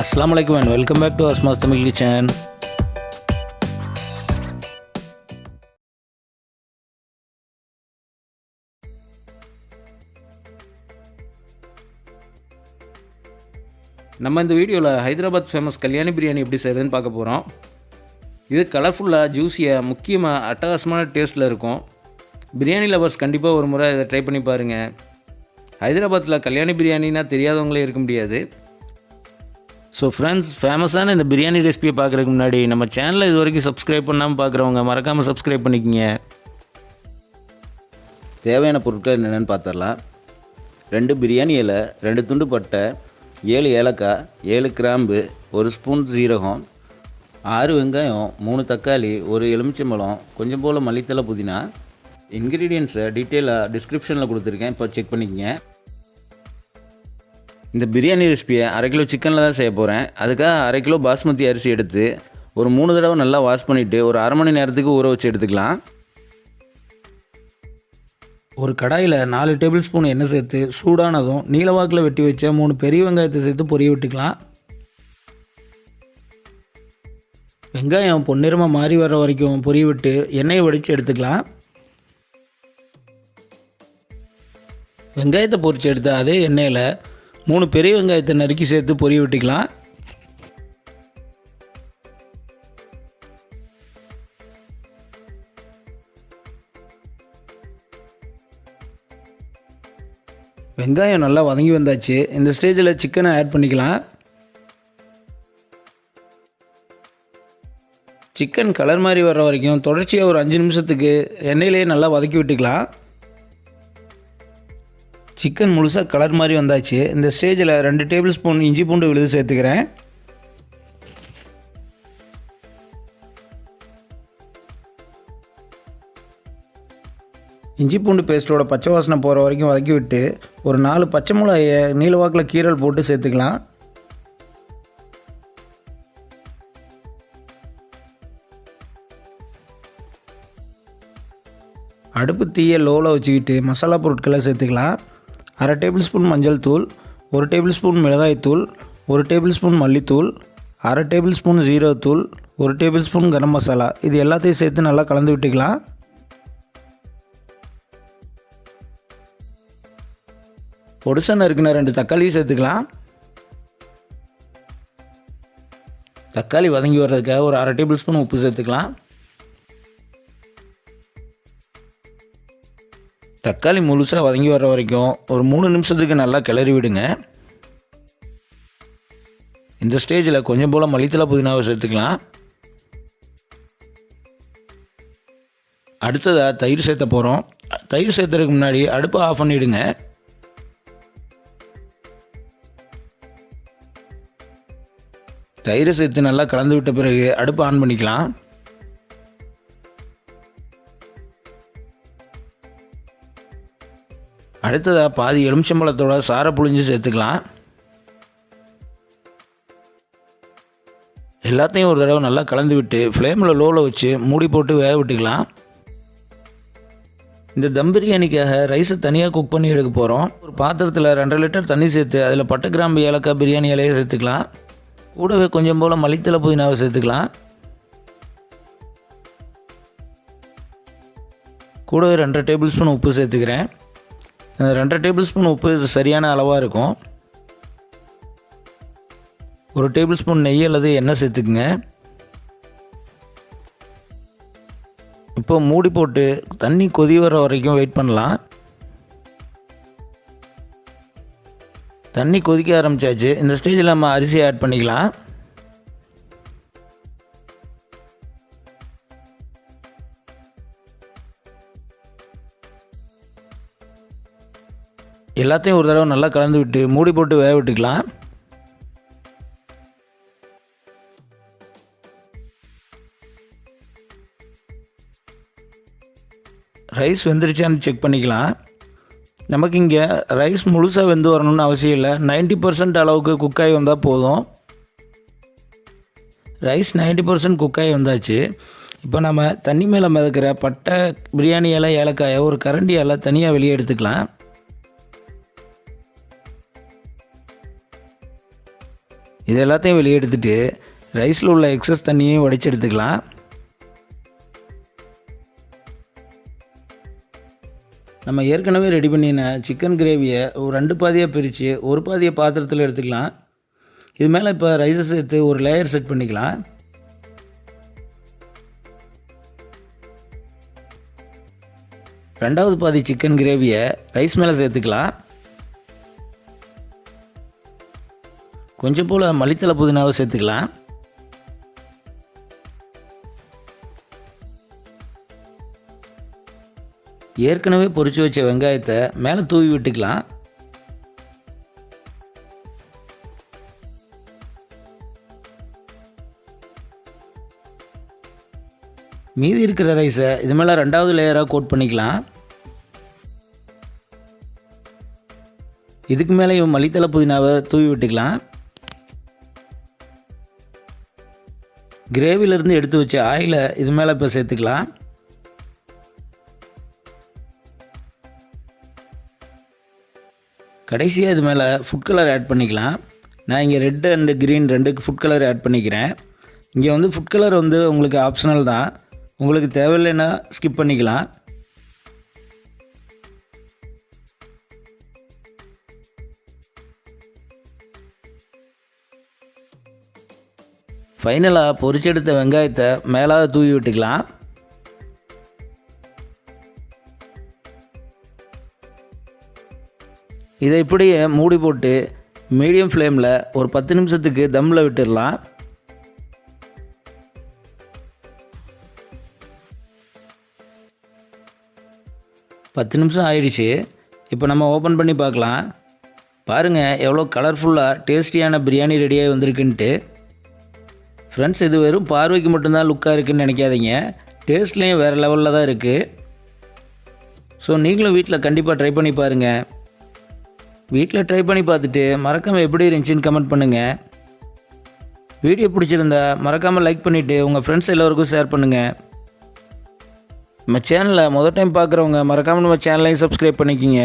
அஸ்லாம் வலைக்கம் and welcome back to Asma's Tamil kitchen நம்ம இந்த வீடியோவில் ஹைதராபாத் ஃபேமஸ் கல்யாணி பிரியாணி எப்படி செய்கிறதுன்னு பார்க்க போகிறோம் இது கலர்ஃபுல்லாக ஜூஸியாக முக்கியமாக அட்டகாசமான டேஸ்ட்டில் இருக்கும். பிரியாணி லவர்ஸ் கண்டிப்பாக ஒரு முறை இதை ட்ரை பண்ணி பாருங்கள் ஹைதராபாத்தில் கல்யாணி பிரியாணினா தெரியாதவங்களே இருக்க முடியாது. ஸோ ஃப்ரெண்ட்ஸ் ஃபேமஸான இந்த பிரியாணி ரெசிபியை பார்க்குறதுக்கு முன்னாடி நம்ம சேனலை இது வரைக்கும் சப்ஸ்கிரைப் பண்ணாமல் பார்க்குறவங்க மறக்காமல் சப்ஸ்கிரைப் பண்ணிக்கங்க. தேவையான பொருட்கள் என்னென்னு பார்த்துடலாம். ரெண்டு பிரியாணி இலை ரெண்டு துண்டு பட்டை ஏழு ஏலக்காய் ஏழு கிராம்பு ஒரு ஸ்பூன் சீரகம் ஆறு வெங்காயம் மூணு தக்காளி ஒரு எலுமிச்சம்பழம் கொஞ்சம் போல் மல்லித்தலை புதினா. இன்க்ரீடியன்ஸை டீட்டெயிலாக டிஸ்கிரிப்ஷனில் கொடுத்துருக்கேன். இப்போ செக் பண்ணிக்கங்க. இந்த பிரியாணி ரெசிபியை அரை கிலோ சிக்கனில் தான் செய்ய போகிறேன் அதுக்காக அரை கிலோ பாஸ்மதி அரிசி எடுத்து ஒரு மூணு தடவை நல்லா வாஷ் பண்ணிவிட்டு ஒரு அரை மணி நேரத்துக்கு ஊற வச்சு எடுத்துக்கலாம். ஒரு கடாயில் நாலு டேபிள் ஸ்பூன் எண்ணெய் சேர்த்து சூடானதும் நீலவாக்கில் வெட்டி வச்ச மூணு பெரிய வெங்காயத்தை சேர்த்து பொரிய விட்டுக்கலாம். வெங்காயம் பொன்னிறமாக மாறி வர வரைக்கும் பொரிய விட்டு எண்ணெயை வடித்து எடுத்துக்கலாம். வெங்காயத்தை பொரிச்சு எடுத்த அதே எண்ணெயில் மூணு பெரிய வெங்காயத்தை நறுக்கி சேர்த்து பொரிய விட்டுக்கலாம். வெங்காயம் நல்லா வதங்கி வந்தாச்சு. இந்த ஸ்டேஜில் சிக்கனை ஆட் பண்ணிக்கலாம். சிக்கன் கலர் மாதிரி வர்ற வரைக்கும் தொடர்ச்சியாக ஒரு அஞ்சு நிமிஷத்துக்கு எண்ணெயிலே நல்லா வதக்கி விட்டுக்கலாம். சிக்கன் முழுசாக கலர் மாதிரி வந்தாச்சு. இந்த ஸ்டேஜில் ரெண்டு டேபிள் ஸ்பூன் இஞ்சி பூண்டு விழுது சேர்த்துக்கிறேன். இஞ்சி பூண்டு பேஸ்ட்டோட பச்சை வாசனை போகிற வரைக்கும் வதக்கி விட்டு ஒரு நாலு பச்சை மிளகாயை நீலவாக்கில் கீரல் போட்டு சேர்த்துக்கலாம். அடுப்பு தீயை லோவில் வச்சுக்கிட்டு மசாலா பொருட்களை சேர்த்துக்கலாம். அரை டேபிள் ஸ்பூன் மஞ்சள் தூள் ஒரு டேபிள் ஸ்பூன் மிளகாய்த்தூள் ஒரு டேபிள் ஸ்பூன் மல்லித்தூள் அரை டேபிள் ஸ்பூன் ஜீரகத்தூள் ஒரு டேபிள் ஸ்பூன் கரம் மசாலா. இது எல்லாத்தையும் சேர்த்து நல்லா கலந்து விட்டுக்கலாம். பொடிசன் இருக்குன ரெண்டு தக்காளியும் சேர்த்துக்கலாம். தக்காளி வதங்கி வர்றதுக்காக ஒரு அரை டேபிள் ஸ்பூன் உப்பு சேர்த்துக்கலாம். தக்காளி முழுசாக வதங்கி வர வரைக்கும் ஒரு மூணு நிமிஷத்துக்கு நல்லா கிளறி விடுங்க. இந்த ஸ்டேஜில் கொஞ்சம் போல் மல்லித்தலை புதினாவை சேர்த்துக்கலாம். அடுத்ததாக தயிர் சேர்த்த போகிறோம் தயிர் சேர்த்துறதுக்கு முன்னாடி அடுப்பை ஆஃப் பண்ணிவிடுங்க தயிரை சேர்த்து நல்லா கலந்து விட்ட பிறகு அடுப்பை ஆன் பண்ணிக்கலாம். அடுத்ததாக பாதி எலுமிச்சம்பழத்தோட சாரை புழிஞ்சு சேர்த்துக்கலாம். எல்லாத்தையும் ஒரு தடவை நல்லா கலந்து விட்டு ஃப்ளேமில் லோவில் வச்சு மூடி போட்டு வேக விட்டுக்கலாம். இந்த தம் பிரியாணிக்காக ரைஸை தனியாக குக் பண்ணி எடுக்க போகிறோம் ஒரு பாத்திரத்தில் ரெண்டரை லிட்டர் தண்ணி சேர்த்து அதில் பட்டை கிராம்பு ஏலக்காய் பிரியாணி இலையை சேர்த்துக்கலாம். கூடவே கொஞ்சம் போல் மல்லித்தலை புதினாவை சேர்த்துக்கலாம். கூடவே ரெண்டரை டேபிள் ஸ்பூன் உப்பு சேர்த்துக்கிறேன். ரெண்டரை டேபிள் ஸ்பூன் உப்பு இது சரியான அளவாக இருக்கும். ஒரு டேபிள் ஸ்பூன் நெய் அல்லது எண்ணெய் சேர்த்துக்குங்க. இப்போ மூடி போட்டு தண்ணி கொதி வர வரைக்கும் வெயிட் பண்ணலாம். தண்ணி கொதிக்க ஆரம்பிச்சாச்சு. இந்த ஸ்டேஜில் நம்ம அரிசி ஆட் பண்ணிக்கலாம். எல்லாத்தையும் ஒரு தடவை நல்லா கலந்து விட்டு மூடி போட்டு வேக விட்டுக்கலாம். ரைஸ் வெந்துருச்சான்னு செக் பண்ணிக்கலாம். நமக்கு இங்கே ரைஸ் முழுசாக வெந்து வரணும்னு அவசியம் இல்லை. நைன்ட்டி பர்சன்ட் அளவுக்கு குக்காகி வந்தால் போதும். ரைஸ் நைன்ட்டி பர்சன்ட் குக்காகி வந்தாச்சு. இப்போ நம்ம தண்ணி மேலே மிதக்கிற பட்டை பிரியாணி இலை ஏலக்காயை ஒரு கரண்டி இலை தனியாக வெளியே எடுத்துக்கலாம். இது எல்லாத்தையும் வெளியே எடுத்துட்டு ரைஸில் உள்ள எக்ஸஸ் தண்ணியையும் உடைச்சி எடுத்துக்கலாம். நம்ம ஏற்கனவே ரெடி பண்ணின சிக்கன் கிரேவியை ஒரு ரெண்டு பாதியாக பிரித்து ஒரு பாதியை பாத்திரத்தில் எடுத்துக்கலாம். இது மேலே இப்போ ரைஸை சேர்த்து ஒரு லேயர் செட் பண்ணிக்கலாம். ரெண்டாவது பாதி சிக்கன் கிரேவியை ரைஸ் மேலே சேர்த்துக்கலாம். கொஞ்சம் போல் மல்லித்தலை புதினாவை சேர்த்துக்கலாம். ஏற்கனவே பொறிச்சு வச்ச வெங்காயத்தை மேலே தூவி விட்டுக்கலாம். மீதி இருக்கிற ரைஸை இது மேலே ரெண்டாவது லேயராக கோட் பண்ணிக்கலாம். இதுக்கு மேலேயும் மல்லித்தலை புதினாவை தூவி விட்டுக்கலாம். கிரேவிலேருந்து எடுத்து வச்ச ஆயிலை இது மேலே இப்போ சேர்த்துக்கலாம். கடைசியாக இது மேலே ஃபுட் கலர் ஆட் பண்ணிக்கலாம். நான் இங்கே ரெட் அண்டு க்ரீன் ரெண்டுக்கு ஃபுட் கலர் ஆட் பண்ணிக்கிறேன். இங்கே வந்து ஃபுட் கலர் வந்து உங்களுக்கு ஆப்ஷனல் தான். உங்களுக்கு தேவையில்லைன்னா ஸ்கிப் பண்ணிக்கலாம். ஃபைனலாக பொரிச்செடுத்த வெங்காயத்தை மேலாக தூவி விட்டுக்கலாம். இதை இப்படியே மூடி போட்டு மீடியம் ஃப்ளேமில் ஒரு பத்து நிமிஷத்துக்கு தம்மில் விட்டுடலாம். பத்து நிமிஷம் ஆயிடுச்சு. இப்போ நம்ம ஓப்பன் பண்ணி பார்க்கலாம். பாருங்கள் எவ்வளோ கலர்ஃபுல்லாக டேஸ்டியான பிரியாணி ரெடியாகி வந்திருக்குன்ட்டு. ஃப்ரெண்ட்ஸ் இது வெறும் பார்வைக்கு மட்டும்தான் லுக்காக இருக்குதுன்னு நினைக்காதீங்க. டேஸ்ட்லேயும் வேறு லெவலில் தான் இருக்குது ஸோ நீங்களும் வீட்டில் கண்டிப்பாக ட்ரை பண்ணி பாருங்கள் வீட்டில் ட்ரை பண்ணி பார்த்துட்டு மறக்காமல் எப்படி இருந்துச்சுன்னு கமெண்ட் பண்ணுங்கள் வீடியோ பிடிச்சிருந்தா மறக்காமல் லைக் பண்ணிவிட்டு உங்கள் ஃப்ரெண்ட்ஸ் எல்லோருக்கும் ஷேர் பண்ணுங்கள் நம்ம சேனலை முதல் டைம் பார்க்குறவங்க மறக்காமல் நம்ம சேனலையும் சப்ஸ்கிரைப் பண்ணிக்கிங்க.